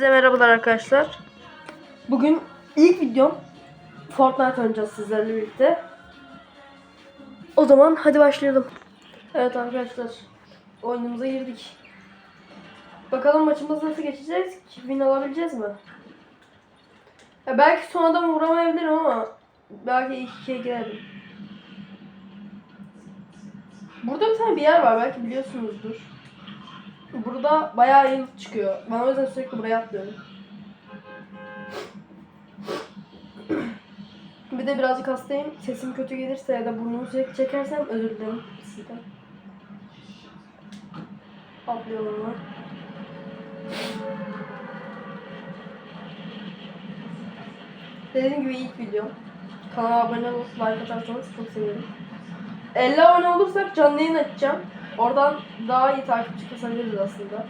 Hepinize merhabalar arkadaşlar. Bugün ilk videom Fortnite oynayacağız sizlerle birlikte. O zaman hadi başlayalım. Evet arkadaşlar oyunumuza girdik. Bakalım maçımız nasıl geçeceğiz? Win alabileceğiz mi? Ya belki son adamı vuramayabilirim ama belki ilk ikiye girerim. Burada bir tane bir yer var belki biliyorsunuzdur. Burada bayağı iyi çıkıyor. Ben o yüzden sürekli buraya atlıyorum. Bir de birazcık hastayım. Sesim kötü gelirse ya da burnumu sürekli çekersem özür dilerim sizden. Atlıyorum ben. Dediğim gibi ilk video. Kanala abone olup like atarsanız çok sevinirim. 50 abone olursak canlı yayın açacağım. Oradan daha iyi takipçi kasabiliriz aslında.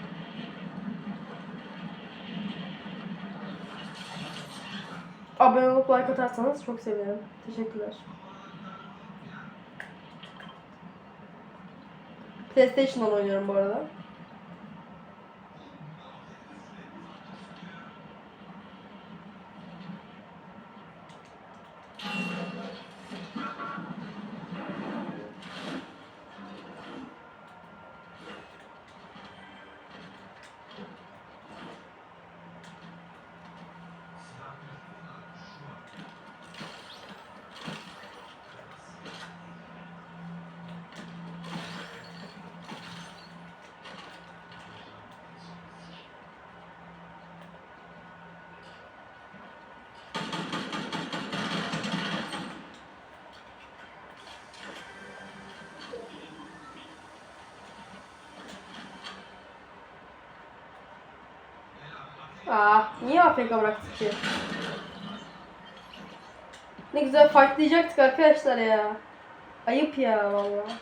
Abone olup like atarsanız çok sevinirim. Teşekkürler. PlayStation'dan oynuyorum bu arada. Aa, niye AFK bıraktık ki? Ne güzel fightlayacaktık arkadaşlar ya. Ayıp ya vallahi.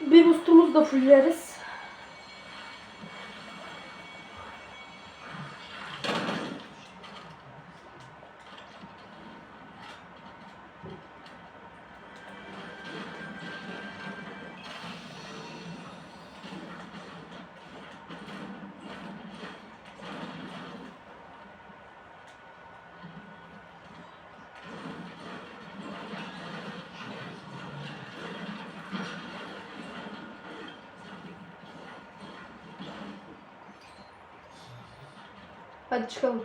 Bir boostumuzu da fullleriz. Hadi çıkalım.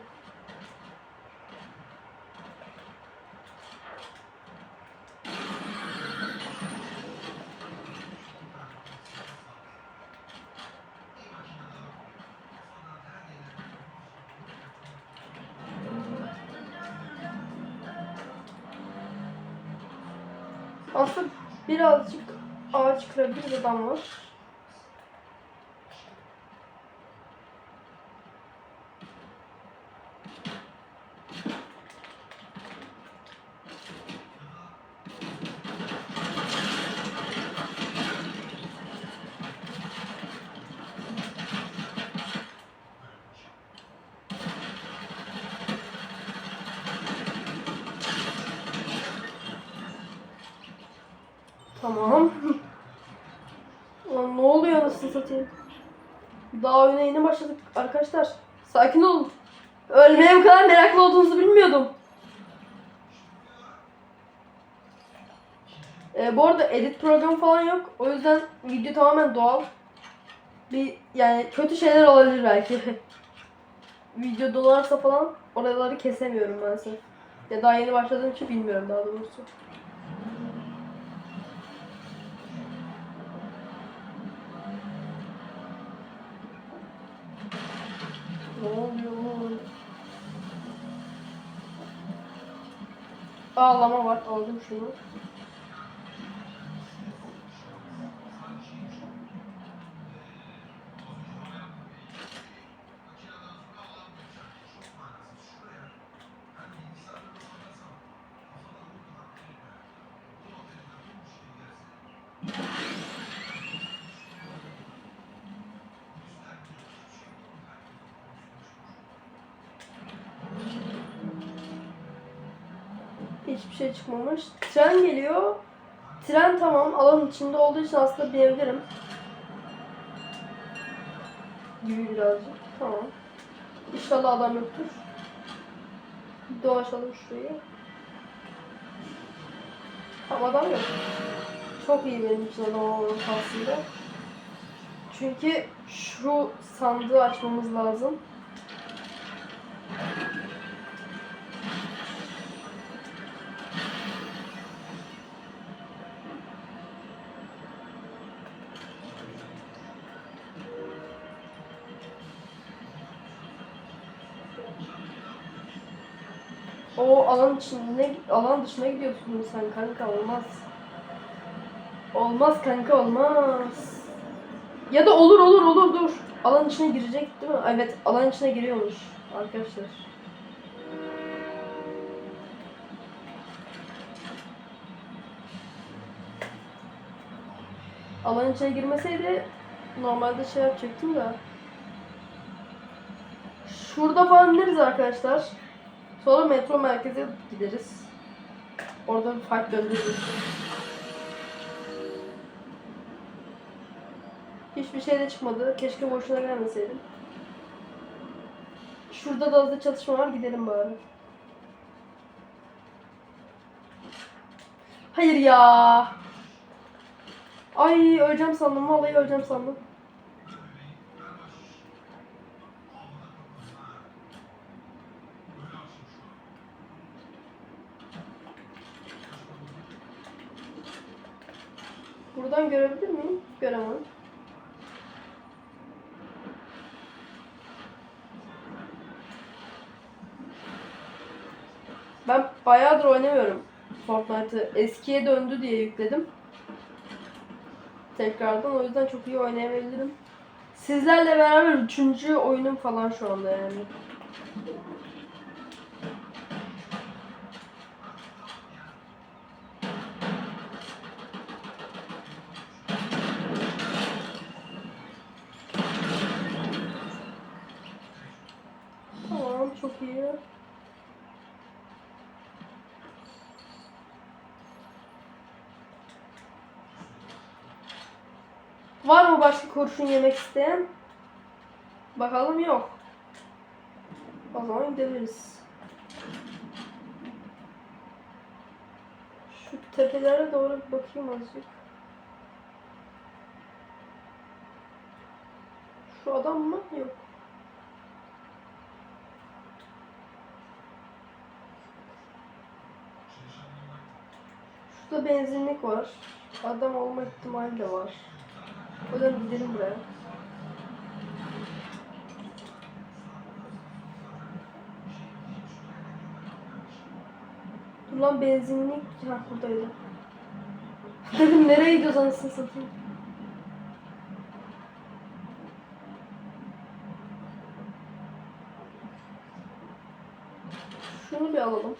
Aslında birazcık ağaç kırabilir adam Tamam. Lan ne oluyor anasını satayım? Daha oyuna yeni başladık arkadaşlar. Sakin olun. Ölmeye bu kadar meraklı olduğunuzu bilmiyordum. Ee, bu arada edit programı falan yok. O yüzden video tamamen doğal. Bir yani kötü şeyler olabilir belki. video dolarsa falan oraları kesemiyorum maalesef. Ya daha yeni başladığım için bilmiyorum daha doğrusu. Ağlama var. Aldım şunu. Şey çıkmamış. Tren geliyor. Tren tamam alanın içinde olduğu için aslında binebilirim. Gibi birazcık. Tamam. İnşallah adam yoktur. Dolaşalım şurayı. Tamam adam yok. Çok iyi benim için adam olmaması aslında. Çünkü şu sandığı açmamız lazım. O alan içinde alan dışına gidiyorsun sen kanka olmaz. Olmaz kanka olmaz. Ya da olur olur olur dur. Alan içine girecek değil mi? Evet alan içine giriyormuş arkadaşlar. Alan içine girmeseydi normalde şey yapacaktım da. Şurada falan ineriz arkadaşlar. Sonra metro merkeze gideriz. Orada bir fight döndürürüz. Hiçbir şey de çıkmadı. Keşke boşuna gelmeseydim. Şurada da hızlı çatışma var. Gidelim bari. Hayır ya. Ay öleceğim sandım. Vallahi öleceğim sandım. Buradan görebilir miyim? Göremem. Ben bayağıdır oynamıyorum Fortnite'ı. Eskiye döndü diye yükledim. Tekrardan o yüzden çok iyi oynayabilirim. Sizlerle beraber üçüncü oyunum falan şu anda yani. Tamam çok iyi. Var mı başka kurşun yemek isteyen? Bakalım yok. O zaman gidebiliriz. Şu tepelere doğru bir bakayım azıcık. Şu adam mı? Yok. Şurada benzinlik var. Adam olma ihtimali de var. O yüzden gidelim buraya. Dur lan benzinlik. Ha buradaydı. Dedim nereye gidiyoruz anasını satayım. Şunu bir alalım.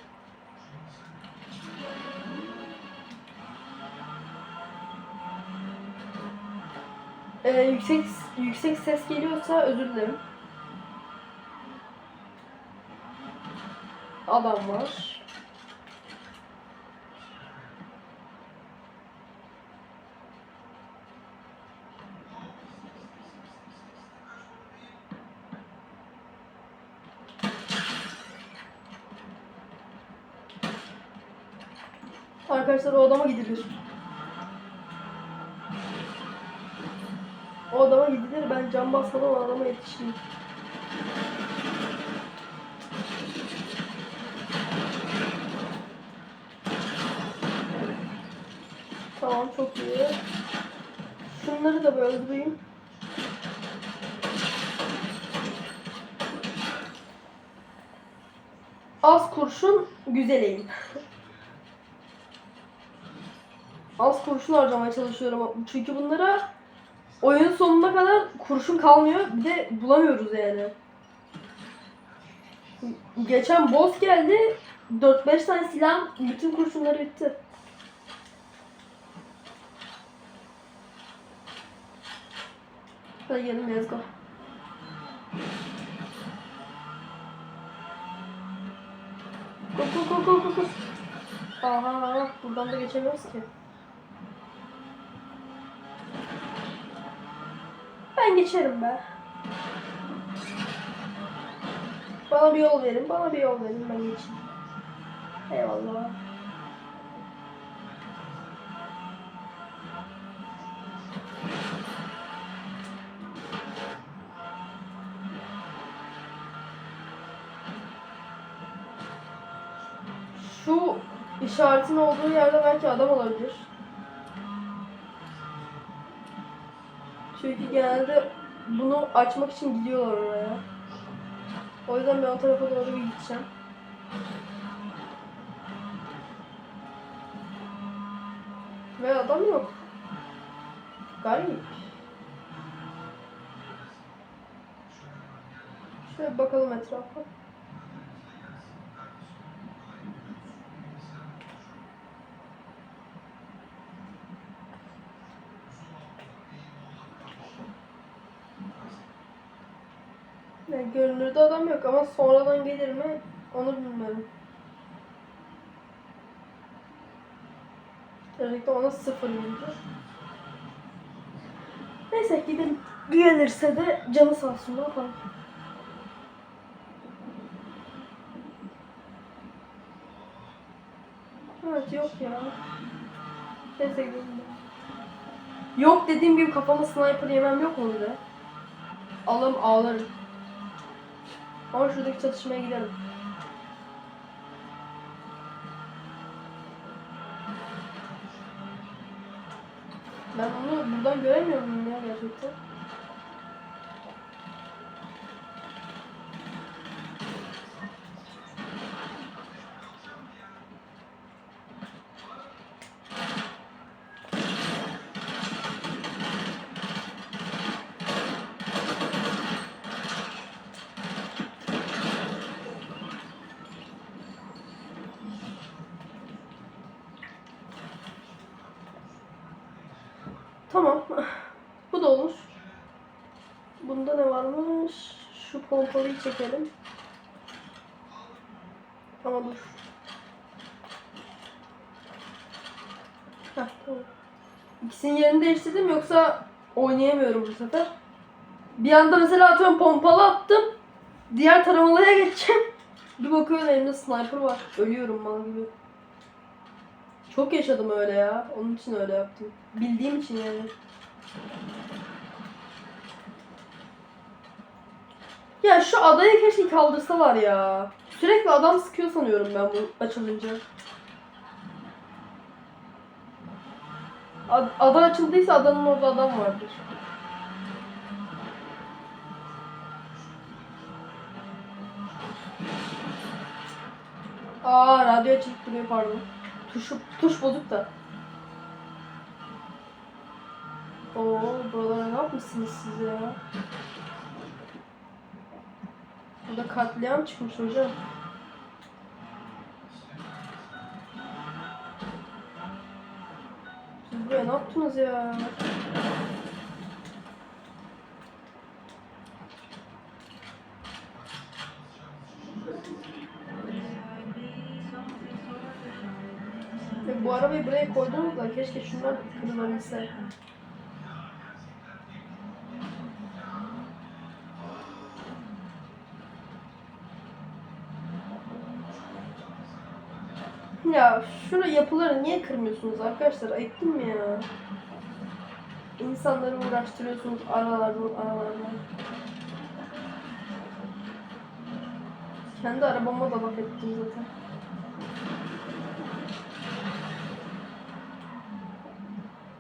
Ee, yüksek yüksek ses geliyorsa özür dilerim. Adam var. Arkadaşlar o adama gidilir. O adama gidilir. Ben cam basmadan o adama yetişeyim. Tamam çok iyi. Şunları da böyle öldüreyim. Az kurşun güzel eğim. Az kurşun harcamaya çalışıyorum çünkü bunlara oyunun sonuna kadar kurşun kalmıyor. Bir de bulamıyoruz yani. Geçen boss geldi. 4-5 tane silah bütün kurşunları bitti. Hadi gelin let's. Go go go go go go. Aha buradan da geçemiyoruz ki. Ben geçerim be. Bana bir yol verin, bana bir yol verin ben geçeyim. Eyvallah. Şu işaretin olduğu yerde belki adam olabilir. Çünkü genelde bunu açmak için gidiyorlar oraya. O yüzden ben o tarafa doğru bir gideceğim. Ve adam yok. Garip. Şöyle bakalım etrafa. Görünürde adam yok ama sonradan gelir mi onu bilmiyorum. Trafikte ona sıfır yıldır. Neyse gidelim. Gelirse de canı sağ olsun ne yapalım. Evet yok ya. Neyse gidelim. Yok dediğim gibi kafama sniper yemem yok mu bir de? Alım ağlarım. Ama şuradaki çatışmaya gidelim. Ben onu buradan göremiyorum ya gerçekten. Tamam. Bu da olur. Bunda ne varmış? Şu pompalıyı çekelim. Ama dur. Heh, tamam. İkisinin yerini değiştirdim yoksa oynayamıyorum bu sefer. Bir anda mesela atıyorum pompalı attım. Diğer taramalıya geçeceğim. Bir bakıyorum elimde sniper var. Ölüyorum mal gibi. Çok yaşadım öyle ya. Onun için öyle yaptım. Bildiğim için yani. Ya şu adayı keşke kaldırsalar ya. Sürekli adam sıkıyor sanıyorum ben bu açılınca. Ad- ada açıldıysa adanın orada adam vardır. Aa radyo açık duruyor pardon. Tuşu, tuş bozuk da. Oo buralara ne yapmışsınız siz ya? Burada katliam çıkmış hocam. Siz buraya ne yaptınız ya? Keşke şunlar kırılabilse. Ya şurada yapıları niye kırmıyorsunuz arkadaşlar? Ayıp değil mi ya? İnsanları uğraştırıyorsunuz aralardan aralardan. Kendi arabama da laf ettim zaten.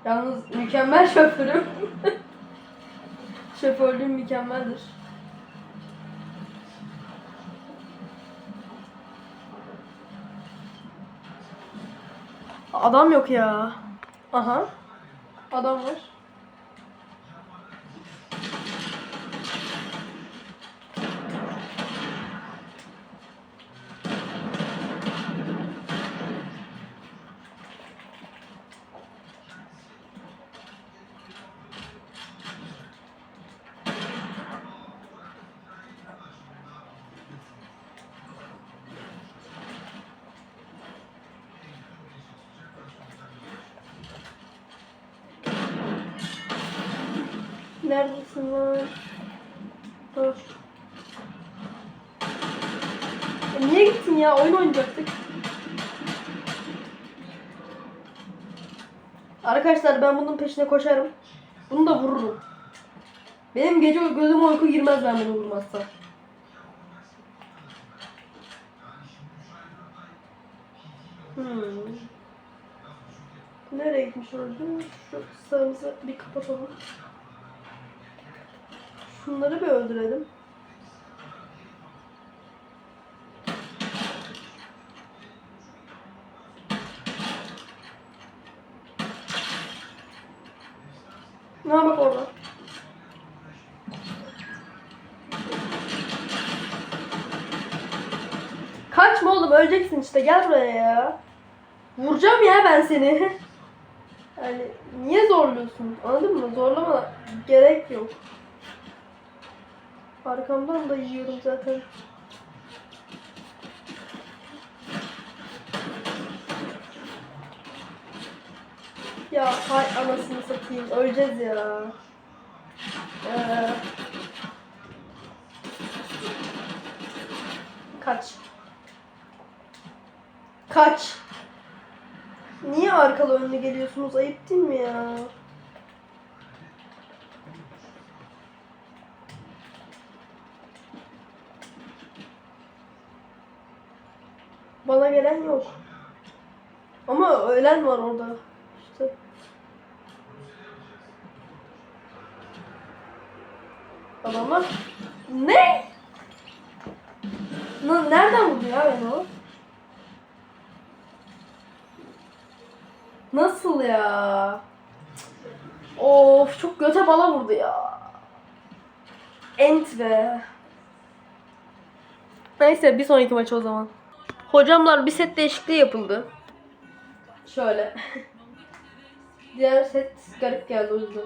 Yalnız mükemmel şoförüm. Şoförlüğüm mükemmeldir. Adam yok ya. Aha. Adam var. Neredesin lan? Dur. E, niye gittin ya? Oyun oynayacaktık. Arkadaşlar ben bunun peşine koşarım. Bunu da vururum. Benim gece gözüme uyku girmez ben bunu vurmazsam. Hmm. Nereye gitmiş orada? Şu sağımızı bir kapatalım. Şunları bir öldürelim. Ne bak orada. Kaçma oğlum öleceksin işte gel buraya ya. Vuracağım ya ben seni. Yani niye zorluyorsun? Anladın mı? Zorlama gerek yok. Arkamdan da yiyorum zaten. Ya hay anasını satayım. Öleceğiz ya. Ee, kaç. Kaç. Niye arkalı önlü geliyorsunuz? Ayıp değil mi ya? Bana gelen yok. Ama ölen var orada. İşte. Adamlar ne? N- nereden vurdu ya beni o? Nasıl ya? Of çok göte bala vurdu ya. Ent be. Neyse bir sonraki maç o zaman. Hocamlar bir set değişikliği yapıldı. Şöyle. Diğer set garip geldi o yüzden.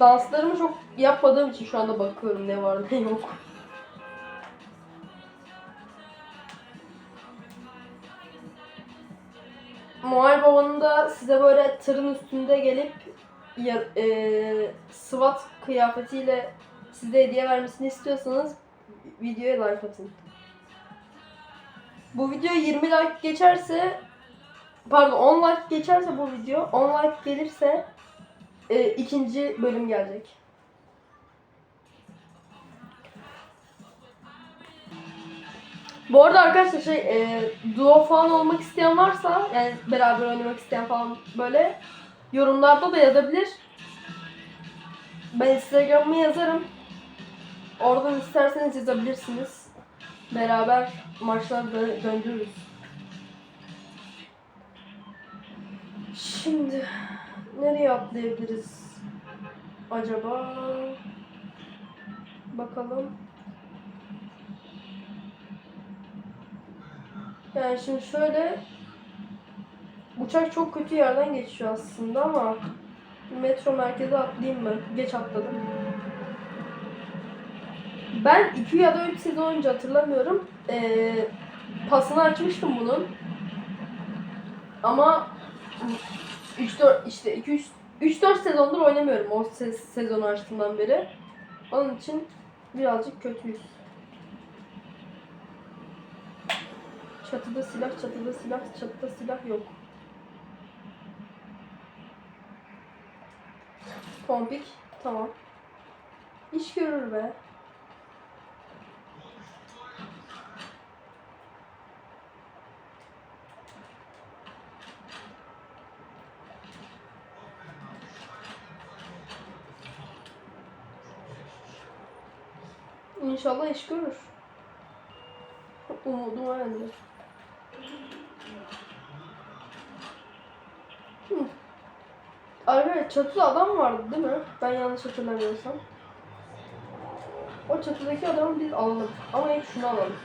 Danslarımı çok yapmadığım için şu anda bakıyorum ne var ne yok. Noel Baba'nın da size böyle tırın üstünde gelip ya, e, SWAT kıyafetiyle size hediye vermesini istiyorsanız videoya like atın. Bu video 20 like geçerse pardon 10 like geçerse bu video 10 like gelirse e, ikinci bölüm gelecek. Bu arada arkadaşlar şey e, duo falan olmak isteyen varsa yani beraber oynamak isteyen falan böyle yorumlarda da yazabilir. Ben Instagram'ımı yazarım. Oradan isterseniz yazabilirsiniz. Beraber maçları dö- döndürürüz. Şimdi nereye atlayabiliriz acaba? Bakalım. Yani şimdi şöyle uçak çok kötü yerden geçiyor aslında ama metro merkeze atlayayım mı? Geç atladım. Ben 2 ya da 3 sezon önce hatırlamıyorum. Ee, pasını açmıştım bunun. Ama 3-4 işte 2 3 3-4 sezondur oynamıyorum o se- sezonu açtığımdan beri. Onun için birazcık kötüyüz. Çatıda silah, çatıda silah, çatıda silah yok. Pompik, tamam. İş görür be. İnşallah iş görür. Umudum o Arkadaşlar çatıda adam vardı değil mi? Ben yanlış hatırlamıyorsam. O çatıdaki adamı biz alalım. Ama ilk şunu alalım.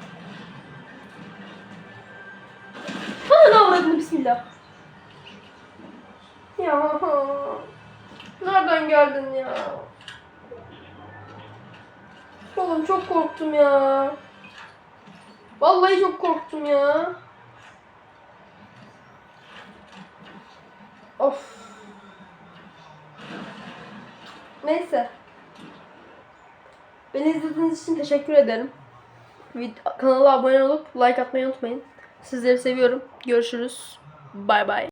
Hadi avradını bismillah. Ya. Nereden geldin ya? Oğlum çok korktum ya. Vallahi çok korktum ya. Of. Neyse. Beni izlediğiniz için teşekkür ederim. Kanala abone olup like atmayı unutmayın. Sizleri seviyorum. Görüşürüz. Bay bay.